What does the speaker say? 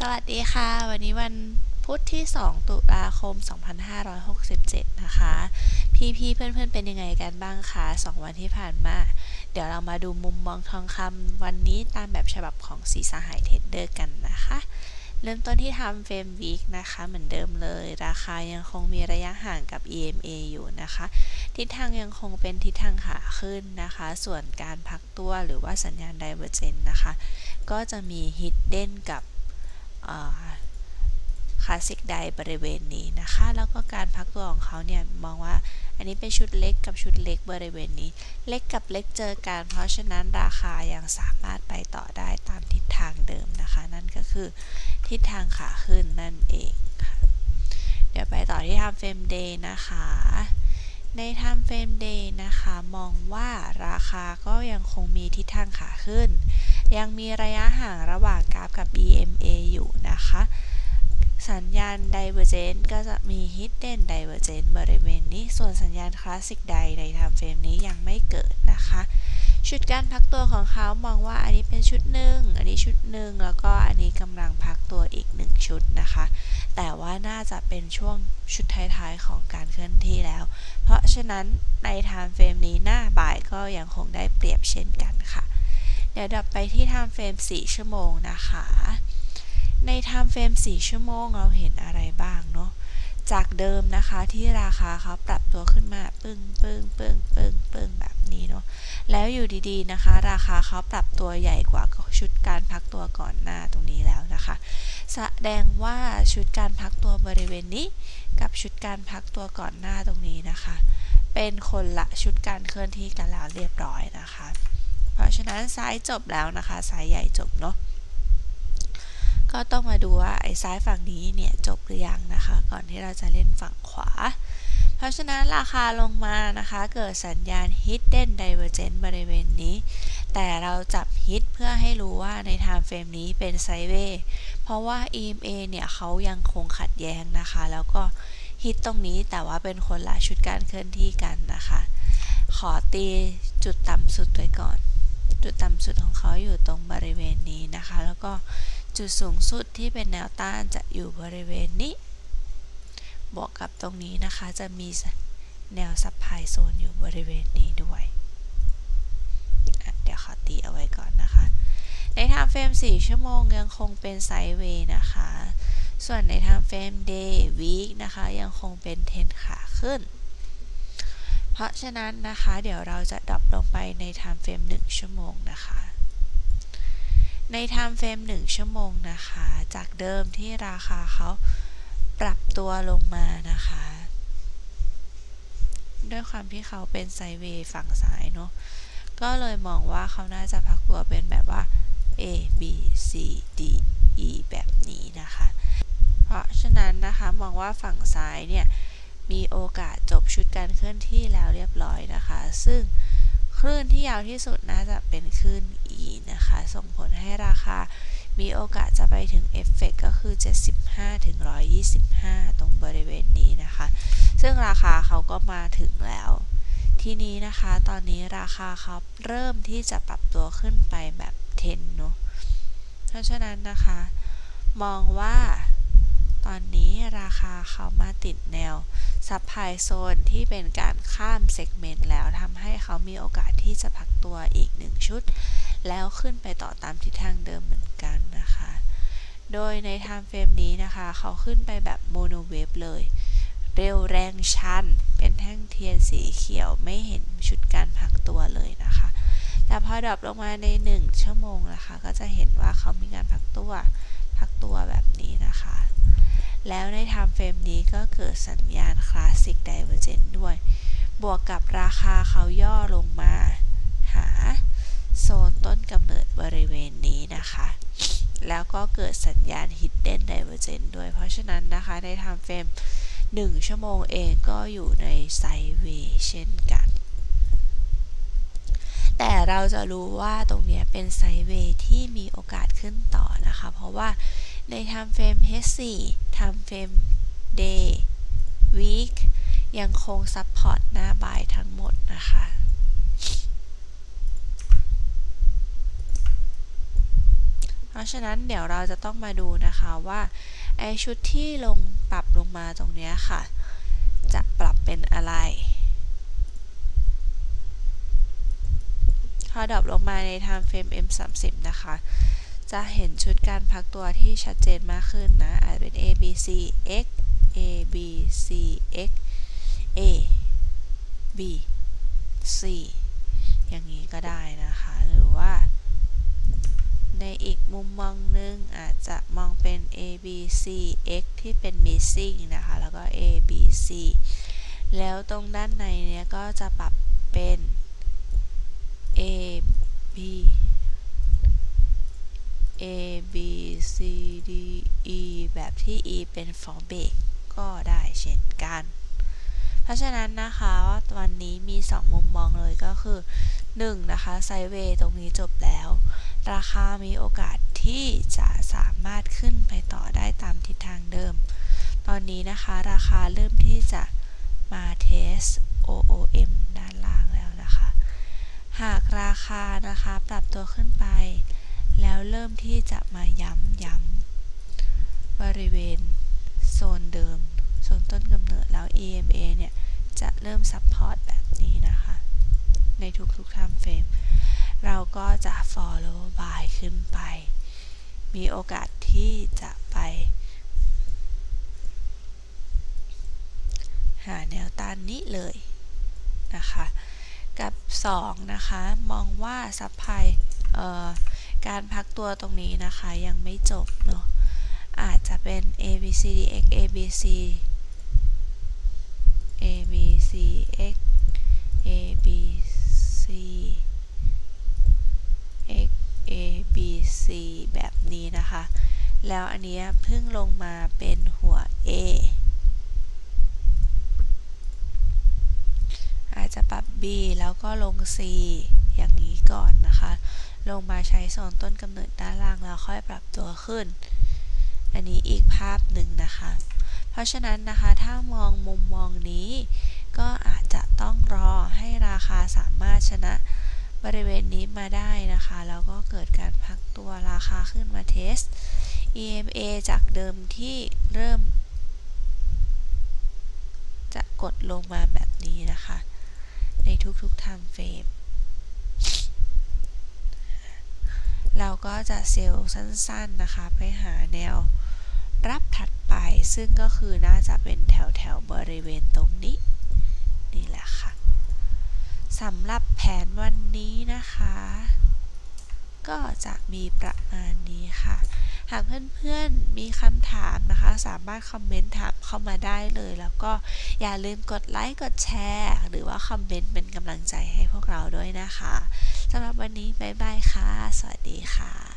สวัสดีค่ะ วันนี้วันพุธที่ 2 ตุลาคม 2567 นะคะ พี่ๆเพื่อนๆเป็นยังไงกันบ้างคะ2 วันที่ผ่านมา เดี๋ยวเรามาดูมุมมองทองคำวันนี้ตามแบบฉบับของสีสหายเทรดเดอร์กันนะคะ เริ่มต้นที่ทำเฟรมวีคนะคะ เหมือนเดิมเลย ราคายังคงมีระยะห่างกับ EMA อยู่นะคะ ทิศทางยังคงเป็นทิศทางขาขึ้นนะคะ ส่วนการพักตัวหรือว่าสัญญาณ Divergent นะคะ ก็จะมี Hidden กับ คลาสสิกไดบริเวณนี้นะคะ แล้วก็การพักตัวของเขาเนี่ยมองว่าอันนี้เป็นชุดเล็กกับชุดเล็กบริเวณนี้ เล็กกับเล็กเจอกัน เพราะฉะนั้นราคายังสามารถไปต่อได้ตามทิศทางเดิมนะคะ นั่นก็คือทิศทางขาขึ้นนั่นเองค่ะเดี๋ยวไปต่อที่ time frame day นะคะ ใน time frame day นะคะ มองว่าราคาก็ยังคงมีทิศทางขาขึ้น ยังมีระยะห่างระหว่างกราฟกับ EMA อยู่นะคะ สัญญาณ Divergent ก็จะมี Hidden Divergent บริเวณนี้ ส่วนสัญญาณ Classic ใดใน time frame นี้ยังไม่เกิดนะคะชุดการพักตัวของเขามองว่าอันนี้เป็นชุดหนึ่ง อันนี้ชุดหนึ่ง แล้วก็อันนี้กำลังพักตัวอีกหนึ่งชุดนะคะ แต่ว่าน่าจะเป็นช่วงชุดท้ายๆของการเคลื่อนที่แล้ว เพราะฉะนั้นใน time frame นี้หน้าบ่ายก็ยังคงได้เปรียบเช่นกันค่ะ เดี๋ยวดับไปที่ time frame 4 ชั่วโมงนะคะ ใน time frame 4 ชั่วโมงเราเห็นอะไรบ้างเนาะ จากเดิมนะคะที่ราคาเขาปรับตัวขึ้นมาปึ้งปึ้งปึ้งปึ้งปึ้งแบบนี้เนาะ แล้วอยู่ดีๆนะคะ ราคาเขาปรับตัวใหญ่กว่าชุดการพักตัวก่อนหน้าตรงนี้แล้วนะคะ แสดงว่าชุดการพักตัวบริเวณนี้ กับชุดการพักตัวก่อนหน้าตรงนี้นะคะ เป็นคนละชุดการเคลื่อนที่กันแล้วเรียบร้อยนะคะ เพราะฉะนั้นซ้ายจบแล้วนะคะซ้ายใหญ่จบเนาะก็ต้องมาดูว่าไอ้ซ้ายฝั่งนี้เนี่ยจบหรือยังนะคะ ก่อนที่เราจะเล่นฝั่งขวา เพราะฉะนั้นราคาลงมานะคะ เกิดสัญญาณ Hidden Divergent บริเวณนี้ แต่เราจับ Hit เพื่อให้รู้ว่าใน Time Frame นี้เป็นไซเวย์เพราะว่า EMA เนี่ยเขายังคงขัดแย้งนะคะ แล้วก็ฮิตตรงนี้แต่ว่าเป็นคนละชุดการเคลื่อนที่กันนะคะ ขอตีจุดต่ำสุดไว้ก่อน จุดต่ำสุดของเขาอยู่ตรงบริเวณนี้นะคะ แล้วก็จุดสูงสุดที่เป็นแนวต้านจะอยู่บริเวณนี้ บวกกับตรงนี้นะคะจะมีแนวซับไพโซนอยู่บริเวณนี้ด้วย เดี๋ยวขอตีเอาไว้ก่อนนะคะ ใน time frame 4ชั่วโมงยังคงเป็นไซด์เวย์นะคะ ส่วนใน time frame day week นะคะยังคงเป็นเทนขาขึ้น เพราะฉะนั้นนะคะเดี๋ยวเราจะดรอปลงไปใน time frame 1 ชั่วโมงนะคะ ใน time frame 1 ชั่วโมงนะคะ จากเดิมที่ราคาเขาปรับตัวลงมานะคะ ด้วยความที่เขาเป็นไซเวย์ฝั่งซ้ายเนาะก็เลยมองว่าเขาน่าจะพักตัวเป็นแบบว่า A B C D E แบบนี้นะคะ เพราะฉะนั้นนะคะมองว่าฝั่งซ้ายเนี่ย มีโอกาสจบชุดการ เคลื่อนที่แล้วเรียบร้อยนะคะ ซึ่งคลื่นที่ยาวที่สุดน่าจะเป็นคลื่น E นะคะ ส่งผลให้ราคามีโอกาสจะไปถึงเอฟเฟกก็คือ 75ถึง125 ตรงบริเวณนี้นะคะ ซึ่งราคาเขาก็มาถึงแล้ว ทีนี้นะคะ ตอนนี้ราคาเขาเริ่มที่จะปรับตัวขึ้นไปแบบเทนเนาะ เพราะฉะนั้นนะคะ มองว่า ตอนนี้ราคาเขามาติดแนวซับไพโซนที่เป็นการข้ามเซกเมนต์แล้วทำให้เขามีโอกาสที่จะพักตัวอีกหนึ่งชุด แล้วขึ้นไปต่อตามทิศทางเดิมเหมือนกันนะคะ โดยใน time frame นี้นะคะ เขาขึ้นไปแบบโมโนเวฟเลย เร็วแรงชัน เป็นแท่งเทียนสีเขียวไม่เห็นชุดการพักตัวเลยนะคะ แต่พอดรอปลงมาใน 1 ชั่วโมงนะคะ ก็จะเห็นว่าเขามีการพักตัวพักตัวแบบนี้นะคะ แล้วใน time frame นี้ก็เกิดสัญญาณ Classic Divergent ด้วย บวกกับราคาเขาย่อลงมา หาโซนต้นกำเนิดบริเวณนี้นะคะ แล้วก็เกิดสัญญาณ Hidden Divergent ด้วย เพราะฉะนั้นนะคะใน time frame 1 ชั่วโมงเองก็อยู่ในไซเวย์เช่นกัน แต่เราจะรู้ว่าตรงนี้เป็นไซเวย์ที่มีโอกาสขึ้นต่อนะคะ เพราะว่าใน time frame H4 time frame day week ยังคงซัพพอร์ตหน้าบายทั้งหมดนะคะเพราะฉะนั้นเดี๋ยวเราจะต้องมาดูนะคะว่าไอชุดที่ลงปรับลงมาตรงเนี้ยค่ะ จะปรับเป็นอะไรพอดรอปลงมาใน time frame M 3 0 นะคะ จะเห็นชุดการพักตัวที่ชัดเจนมากขึ้นนะ อาจเป็น A B C X A B C X A B C อย่างนี้ก็ได้นะคะ หรือว่า ในอีกมุมมองหนึงอาจจะมองเป็น A B C X ที่เป็น missing นะคะ แล้วก็ A B C แล้วตรงด้านในเนี้ยก็จะปรับเป็น A B B C D E แบบที่ E เป็น for break ก็ได้เช่นกัน เพราะฉะนั้นนะคะวันนี้มี 2 มุมมองเลยก็คือ 1. นะคะไซเวย์ตรงนี้จบแล้ว ราคามีโอกาสที่จะสามารถขึ้นไปต่อได้ตามทิศทางเดิม ตอนนี้นะคะราคาเริ่มที่จะมาเทส OOM ด้านล่างแล้วนะคะ หากราคานะคะปรับตัวขึ้นไป แล้วเริ่มที่จะมาย้ำย้ำบริเวณโซนเดิม โซนต้นกำเนิดแล้ว EMA เนี่ย จะเริ่มซัพพอร์ตแบบนี้นะคะ ในทุกๆ time frame เราก็จะ follow by ขึ้นไป มีโอกาสที่จะไปหาแนวต้านนี้เลยนะคะ กับ 2 นะคะ มองว่าซัพพลาย การพักตัวตรงนี้นะคะยังไม่จบเนาะอาจจะเป็น A B C D X A B C A B C X A B C X A B C แบบนี้นะคะ แล้วอันนี้เพิ่งลงมาเป็นหัว A อาจจะปรับ B แล้วก็ลง C อย่างนี้ก่อนนะคะ ลงมาใช้โซนต้นกำเนิดด้านล่างแล้วค่อยปรับตัวขึ้น อันนี้อีกภาพหนึ่งนะคะ เพราะฉะนั้นนะคะถ้ามองมุมมองนี้ ก็อาจจะต้องรอให้ราคาสามารถชนะบริเวณนี้มาได้นะคะ แล้วก็เกิดการพักตัวราคาขึ้นมาเทส EMA จากเดิมที่เริ่ม จะกดลงมาแบบนี้นะคะ ในทุกๆ time frame เราก็จะเซลล์สั้นๆนะคะ ไปหาแนวรับถัดไปซึ่งก็คือน่าจะเป็นแถวๆบริเวณตรงนี้ นี่แหละค่ะสำหรับแผนวันนี้นะคะ ก็จะมีประมาณนี้ค่ะ หากเพื่อนๆมีคำถามนะคะ สามารถคอมเมนต์ถาม เข้ามาได้เลย แล้วก็อย่าลืมกดไลค์กดแชร์ หรือว่าคอมเมนต์เป็นกำลังใจให้พวกเราด้วยนะคะสำหรับวันนี้บ๊ายบายค่ะ สวัสดีค่ะ